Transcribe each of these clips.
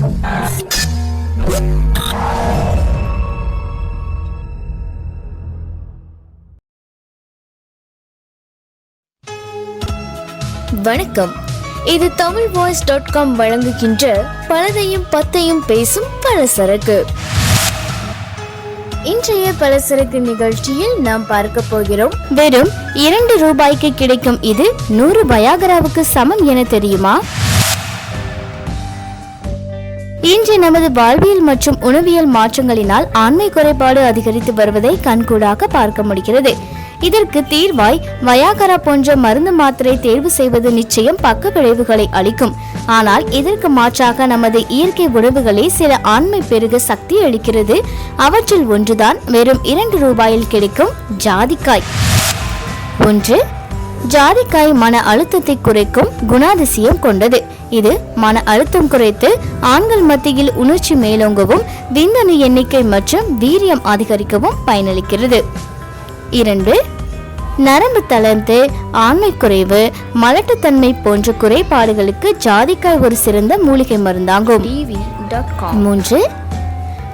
வணக்கம். இது Tamil voice dot com வழங்குகின்ற பலதையும் பத்தையும் பேசும் பலசரக்கு. இன்றைய பலசரக்கு நிகழ்ச்சியில் நாம் பார்க்க போகிறோம். வெறும் இரண்டு ரூபாய்க்கு கிடைக்கும் இது நூறு பயாகராவுக்கு சமம் என தெரியுமா? இன்று நமது வாழ்வியல் மற்றும் உணவியல் மாற்றங்களினால் ஆண்மை குறைபாடு அதிகரித்து வருவதை கண்கூடாக பார்க்க முடிகிறது. இதற்கு தீர்வாய் வயாகரா போன்ற மருந்து மாத்திரை தேர்வு செய்வது நிச்சயம் பக்க விளைவுகளை அளிக்கும். ஆனால் இதற்கு மாற்றாக நமது இயற்கை உணவுகளே சில ஆண்மை பெருக சக்தி அளிக்கிறது. அவற்றில் ஒன்றுதான் வெறும் இரண்டு ரூபாயில் கிடைக்கும் ஜாதிக்காய். ஒன்று ஜாதிக்காய் மன அழுத்தத்தை குறைக்கும் குணாதிசயம் கொண்டது. இது மன அழுத்தம் குறைத்து ஆண்கள் மத்தியில் உணர்ச்சி மேலோங்கவும் விந்தணு எண்ணிக்கை மற்றும் வீரியம் அதிகரிக்கவும் பயனளிக்கிறது. இரண்டு நரம்பு தளர்ந்து ஆண்மை குறைவு மலட்டுத்தன்மை போன்ற குறைபாடுகளுக்கு ஜாதிக்காய் ஒரு சிறந்த மூலிகை மருந்தாகும். மூன்று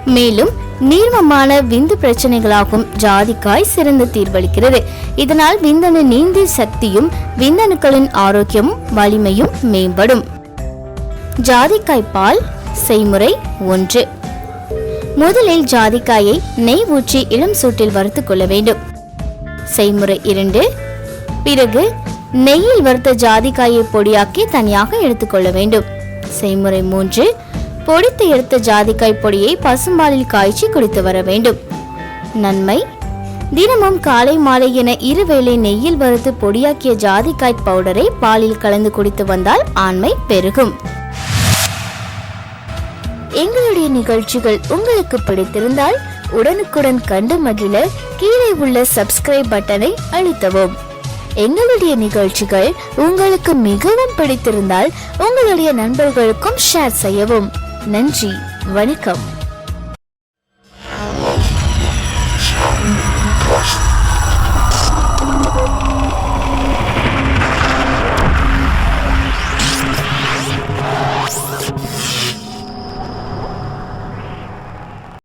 மேலும் நீர்மமான விந்து பிரச்சனைகளாகும் ஜாதிக்காய் சிறந்த தீர்வளிக்கிறது. இதனால் விந்தணு நீந்தி சக்தியும் விந்தணுக்களின் ஆரோக்கியமும் வலிமையும் மேம்படும். ஜாதிக்காய் பால் செய்முறை ஒன்று. முதலில் ஜாதிக்காயை நெய் ஊற்றி இளம் சூட்டில் வறுத்துக் கொள்ள வேண்டும். செய்முறை இரண்டு. பிறகு நெய்யில் வறுத்த ஜாதிக்காயை பொடியாக்கி தனியாக எடுத்துக்கொள்ள வேண்டும். செய்முறை மூன்று. பொடித்து எடுத்த ஜாதிக்காய் பொடியை பசும்பாலில் காய்ச்சி குடித்து வர வேண்டும். நன்மை? தினமும் காலை மாலை என இருவேளை நெய்யில் வறுத்து பொடியாக்கிய ஜாதிக்காய் பவுடரை பாலில் கலந்து குடித்து வந்தால் ஆண்மை பெருகும். எங்களுடைய நிகழ்ச்சிகள் உங்களுக்கு பிடித்திருந்தால் உடனுக்குடன் கண்டு மகிழ கீழே உள்ள சப்ஸ்கிரைப் பட்டனை அழுத்தவும். எங்களுடைய நிகழ்ச்சிகள் உங்களுக்கு மிகவும் பிடித்திருந்தால் உங்களுடைய நண்பர்களுக்கும் ஷேர் செய்யவும். நன்றி வணக்கம்